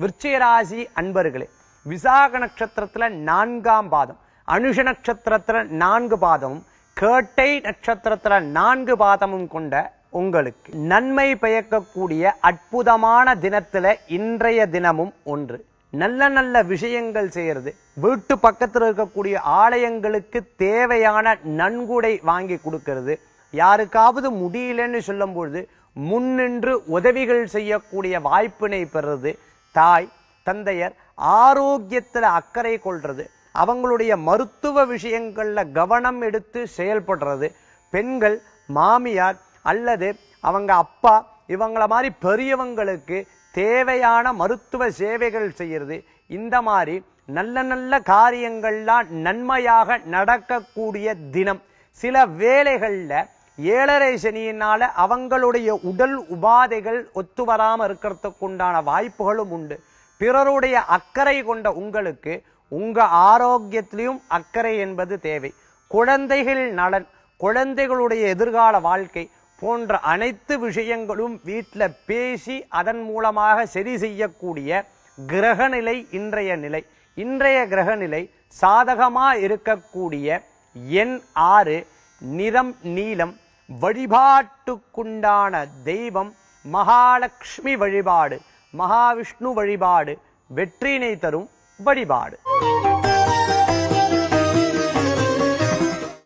விருச்சிகராசி அன்பர்களே விசாக நட்சத்திரத்துல நான்காம் பாதம் அனுஷ நட்சத்திரத்துல நான்கு பாதமும் கேட்டை நட்சத்திரத்துல நான்கு பாதமும் கொண்ட உங்களுக்கு நன்மை பயக்கக்கூடிய அற்புதமான தினத்துல இன்றைய தினமும் ஒன்று. நல்ல நல்ல விஷயங்கள் செய்யறது வீட்டு பக்கத்துல இருக்கக்கூடிய ஆலயங்களுக்கு தேவையான நன்கொடை வாங்கி கொடுக்கிறது யாருக்காவது முடியலன்னு சொல்லும் பொழுது முன்னின்று உதவிகள் செய்யக்கூடிய வாய்ப்பினை பெறுறது தாய் தந்தையர் ஆரோக்கியத்துல அக்கறை கொள்றது. அவங்களுடைய மருத்துவ விஷயங்கள்ல கவனம் எடுத்து செயல்படுறது. பெண்கள் மாமியார் அல்லது அவங்க அப்பா இவங்கள மாதிரி பெரியவங்களுக்கு தேவையான மருத்துவ சேவைகள் செய்யறது. இந்த மாதிரி நல்ல நல்ல காரியங்கள்லாம் நன்மையாக நடக்கக்கூடிய தினம். சில வேலைகளில் ஏழரை சனியினால அவங்களுடைய உடல் உபாதைகள் ஒத்து வராமல் இருக்கிறதுக்கு உண்டான வாய்ப்புகளும் உண்டு. பிறருடைய அக்கறை கொண்ட உங்களுக்கு உங்க ஆரோக்கியத்திலையும் அக்கறை என்பது தேவை. குழந்தைகள் நலன் குழந்தைகளுடைய எதிர்கால வாழ்க்கை போன்ற அனைத்து விஷயங்களும் வீட்டில் பேசி அதன் மூலமாக சரி செய்யக்கூடிய கிரகநிலை இன்றைய நிலை. இன்றைய கிரகநிலை சாதகமா இருக்கக்கூடிய எண் ஆறு நிறம் நீலம் வழிபாட்டுக்குண்டான தெய்வம் மகாலட்சுமி வழிபாடு மகாவிஷ்ணு வழிபாடு வெற்றினை தரும் வழிபாடு.